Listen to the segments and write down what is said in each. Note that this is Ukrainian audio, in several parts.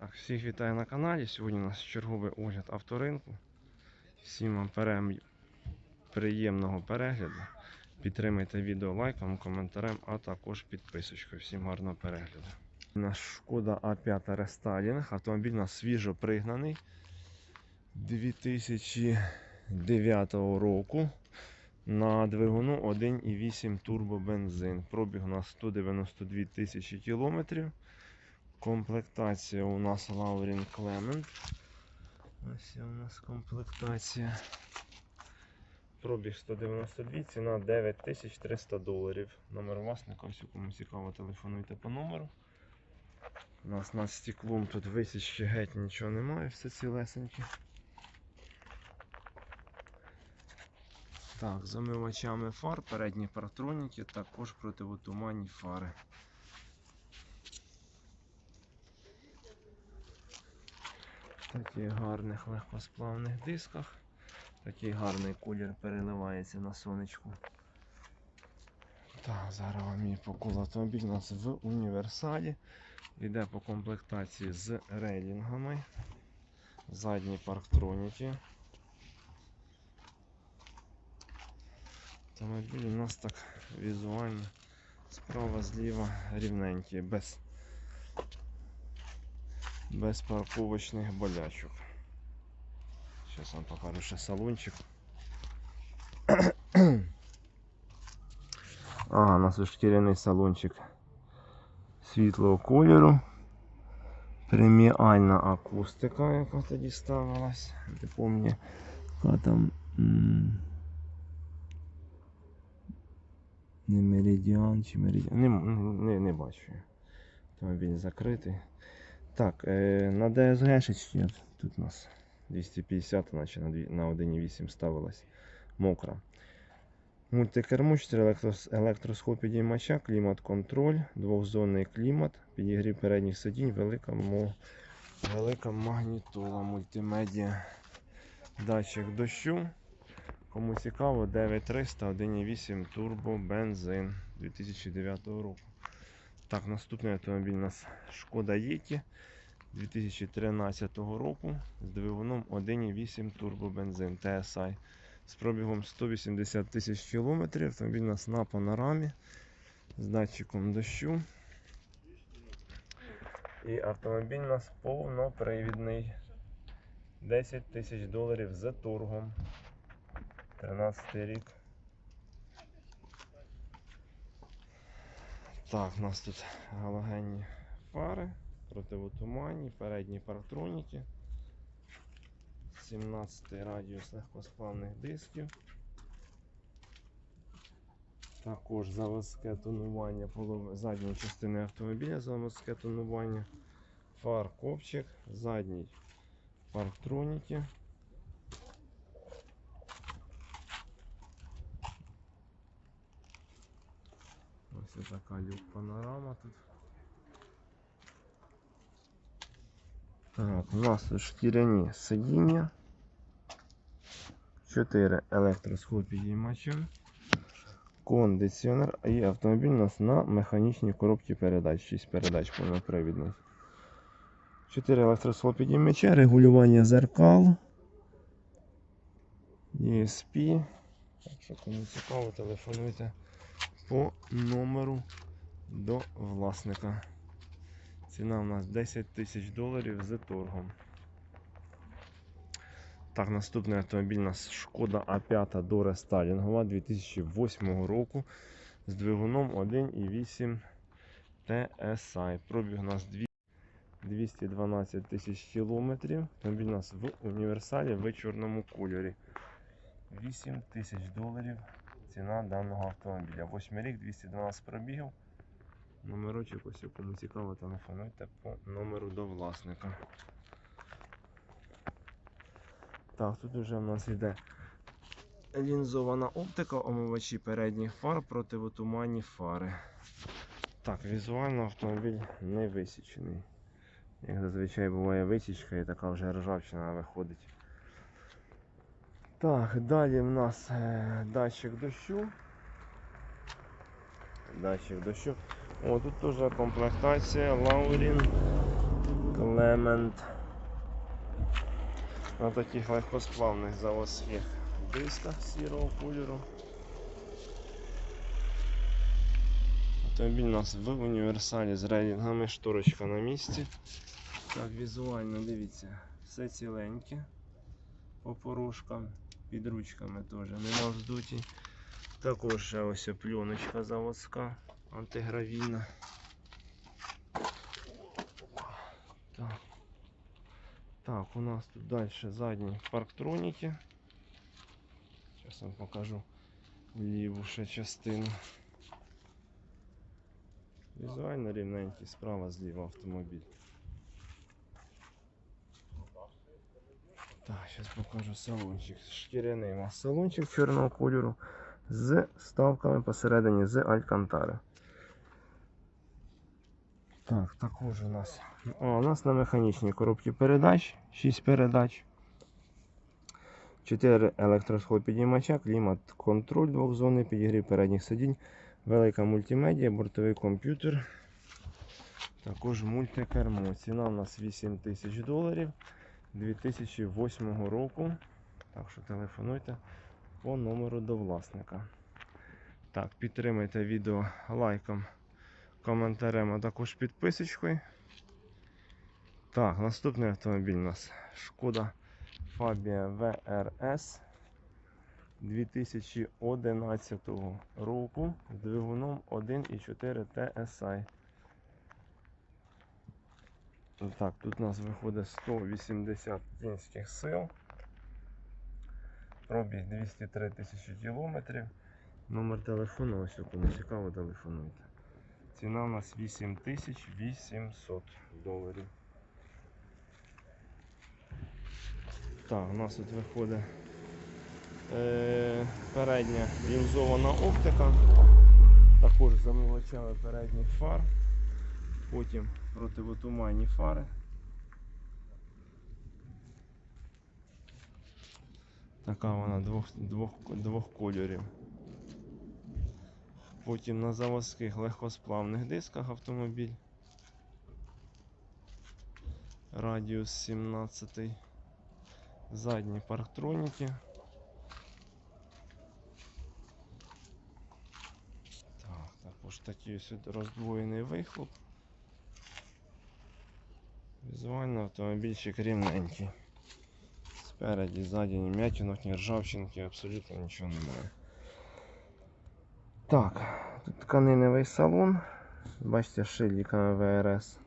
Так, всіх вітаю на каналі. Сьогодні у нас черговий огляд авторинку. Всім вам перем- приємного перегляду. Підтримайте відео лайком, коментарем, а також підписочкою. Всім гарного перегляду. Наш Шкода А5 рестайлінг. Автомобіль у нас свіжо пригнаний 2009 року. На двигуну 1,8 турбобензин. Пробіг у нас 192 тисячі кілометрів. Комплектація у нас Laurin Clement. Ось у нас комплектація. Пробіг 192, ціна 9300 доларів. Номер власника, ось кому цікаво, телефонуйте по номеру. У нас над стеклом тут висічки геть нічого немає, все цілесеньке. Так, з омивачами фар, передні партроніки, також противотуманні фари. Таких гарних легкосплавних дисках. Такий гарний колір переливається на сонечку. Так, зараз вам мій покул автомобіль у нас в універсалі. Йде по комплектації з рейлінгами. Задні парктроніки. Автомобіль у нас так візуально справа зліва рівненький, без без парковочних болячок. Зараз вам покажу ще салончик. Ага, у нас шкіряний салончик світлого кольору. Преміальна акустика, яка тоді ставилась. Не пам'ятаю, яка там. Не меридіан чи меридіан. Не, не, не бачу. Автомобіль закритий. Так, е, на DSG тут у нас 250, наче на, 1.8 ставилась мокра. Мультикермо, 4 електрос, електросход підіймача, клімат-контроль, двохзонний клімат, підігрів передніх сидінь, велика, велика магнітола, мультимедіа, датчик дощу. Кому цікаво, 9300, 1.8 турбо, бензин 2009 року. Так, наступний автомобіль у нас Шкода Єті 2013 року з двигуном 1,8 турбобензин TSI з пробігом 180 тисяч кілометрів. Автомобіль у нас на панорамі з датчиком дощу. І автомобіль у нас повнопривідний. 10 тисяч доларів за торгом. 13 рік. Так, у нас тут галогенні фари, противотуманні, передні парктроніки, 17 радіус легкосплавних дисків. Також заводське тонування задньої частини автомобіля, заводське тонування, фар копчик, задній парктроніки. Ось така панорама тут. Так, у нас шкіряні сидіння. 4 електросход підіймача. Кондиціонер і автомобіль у нас на механічній коробці передач. 6 передач повнопривідних. 4 електросход підіймача, регулювання зеркал. ESP. Так що кому цікаво, телефонуйте по номеру до власника. Ціна у нас 10 тисяч доларів з торгом. Так, наступний автомобіль у нас Шкода А5 до рестайлінгова 2008 року з двигуном 1,8 TSI. Пробіг у нас 212 тисяч кілометрів. Автомобіль у нас в універсалі в чорному кольорі. 8 тисяч доларів ціна даного автомобіля. 8 рік, 212 пробігів. Номерочок ось кому цікаво, телефонуйте по номеру до власника. Так, тут вже в нас йде лінзована оптика, омивачі передніх фар, противотуманні фари. Так, візуально автомобіль не висічений. Як зазвичай буває висічка і така вже ржавчина виходить. Так, далі в нас е, датчик дощу. Датчик дощу. О, тут теж комплектація Laurin Клемент. На таких легкосплавних заводських дисках сірого кольору. Автомобіль у нас в універсалі з рейтингами, шторочка на місці. Так, візуально дивіться, все ціленьке по порушкам, під ручками теж нема вздуті. Також ще ось пленочка заводська, антигравійна. Так. так, у нас тут далі задні парктроніки. Зараз вам покажу ліву ще частину. Візуально рівненький, справа зліва автомобіль. Так, зараз покажу салончик. Шкіряний у нас салончик чорного кольору з ставками посередині з алькантари. Так, також у нас. О, у нас на механічній коробці передач, 6 передач. 4 електросход-підіймача, клімат, контроль двохзонний, підігрів передніх сидінь, велика мультимедіа, бортовий комп'ютер. Також мультикермо. Ціна у нас 8 тисяч доларів 2008 року. Так що телефонуйте по номеру до власника. Так, підтримайте відео лайком, коментарем, а також підписочкою. Так, наступний автомобіль у нас Шкода Фабія ВРС 2011 року з двигуном 1,4 TSI. Так, тут у нас виходить 180 кінських сил. Пробіг 203 тисячі кілометрів. Номер телефону, ось кому цікаво, телефонуйте. Ціна у нас 8800 доларів. Так, у нас тут виходить е, передня лінзована оптика, також замилочали передніх фар, потім противотуманні фари. Така вона двох, двох, двох кольорів. Потім на заводських легкосплавних дисках автомобіль. Радіус 17. Задні парктроніки. Так, також такий роздвоєний вихлоп. Візуально автомобільчик рівненький. Спереді, ззаді ні м'ятінок, ні ржавчинки, абсолютно нічого немає. Так, тут тканиневий салон. Бачите, шильдиками ВРС.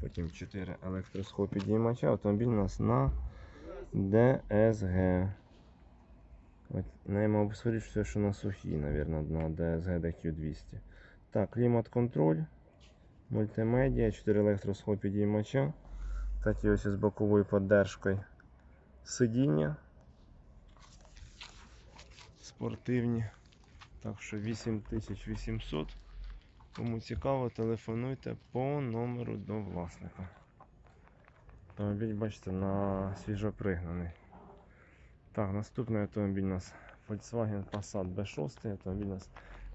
Потім 4 електросход підіймача. Автомобіль у нас на DSG. От, скоріше все, що на сухій, мабуть, на DSG DQ200. Так, клімат-контроль, мультимедіа, 4 електросход підіймача. Такі ось з боковою поддержкою сидіння. Спортивні. Так що 8800. Кому цікаво, телефонуйте по номеру до власника. Автомобіль, бачите, на свіжопригнаний. Так, наступний автомобіль у нас Volkswagen Passat B6. Автомобіль у нас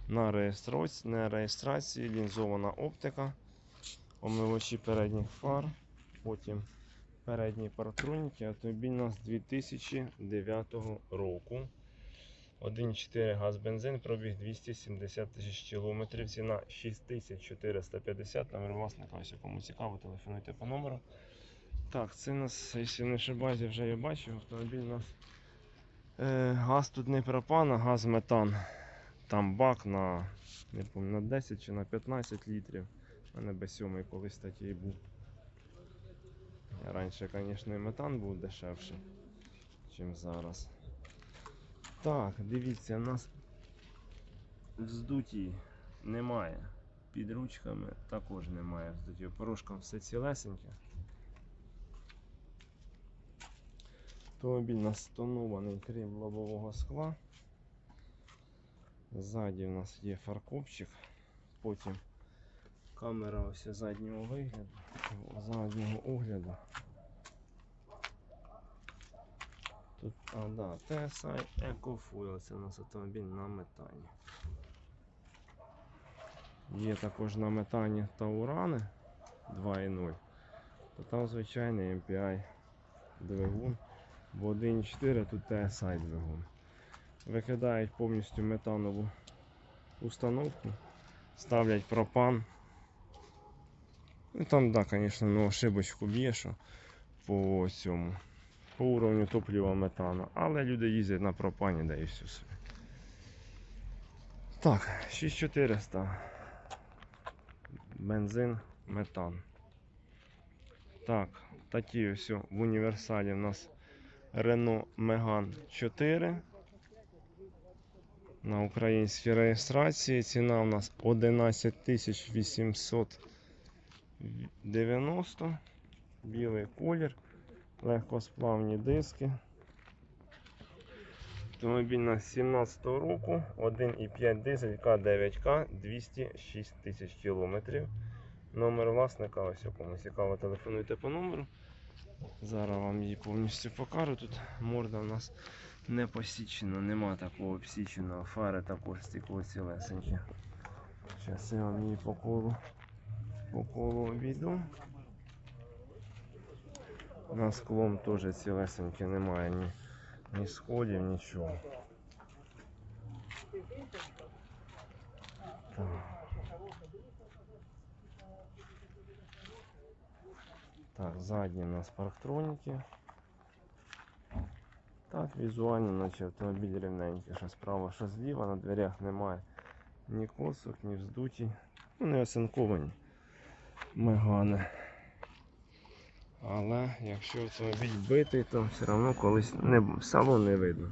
на реєстрації, на реєстрації лінзована оптика, омивачі передніх фар, потім передні паратроніки. Автомобіль у нас 2009 року. 1,4 газ бензин, пробіг 270 тисяч кілометрів, ціна 6450, номер власника, ось кому цікаво, телефонуйте по номеру. Так, це у нас, якщо не ошибаюсь, я вже я бачив, автомобіль у нас е, газ тут не пропан, а газ метан. Там бак на, не пам'ятаю, на 10 чи на 15 літрів. У мене B7 колись такий був. Раніше, звісно, і метан був дешевший, ніж зараз. Так, дивіться, у нас вздуті немає. Під ручками також немає вздуті. Порожкам все цілесеньке. Автомобіль у крім лобового скла. Ззаді у нас є фаркопчик, потім камера ось заднього вигляду, заднього огляду. Тут, а, да, TSI EcoFuel, це у нас автомобіль на метані. Є також на метані Таурани 2.0. то там звичайний MPI двигун, бо 1.4 тут TSI двигун. Викидають повністю метанову установку, ставлять пропан. Ну там, да, звісно, ну, ошибочку б'є, що по цьому, по уровню топлива метану. Але люди їздять на пропані, да і все собі. Так, 6400. Бензин, метан. Так, такі ось в універсалі у нас Renault Megane 4. На українській реєстрації ціна у нас 11 890. Білий колір, легкосплавні диски. Автомобіль на 17 року, 1,5 дизель К9К 206 тисяч кілометрів. Номер власника, ось якому цікаво, телефонуйте по номеру. Зараз вам її повністю покажу. Тут морда у нас не посічена, нема такого обсіченого. Фари також стекло цілесенькі. Зараз я вам її по по колу обійду. На склом теж цілесеньке немає ні, ні сходів, нічого. Так. Задні у нас парктроніки. Так, візуально, наче автомобіль рівненький, що справа, що зліва, на дверях немає ні косок, ні вздуті. Ну, не мегани. Але якщо автомобіль битий, то все одно колись не, салон не видно.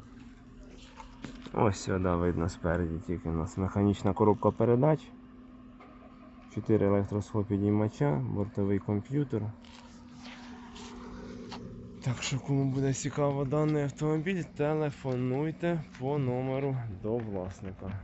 Ось сюди видно спереді тільки у нас механічна коробка передач. 4 електросхопідіймача, бортовий комп'ютер. Так що, кому буде цікаво даний автомобіль, телефонуйте по номеру до власника.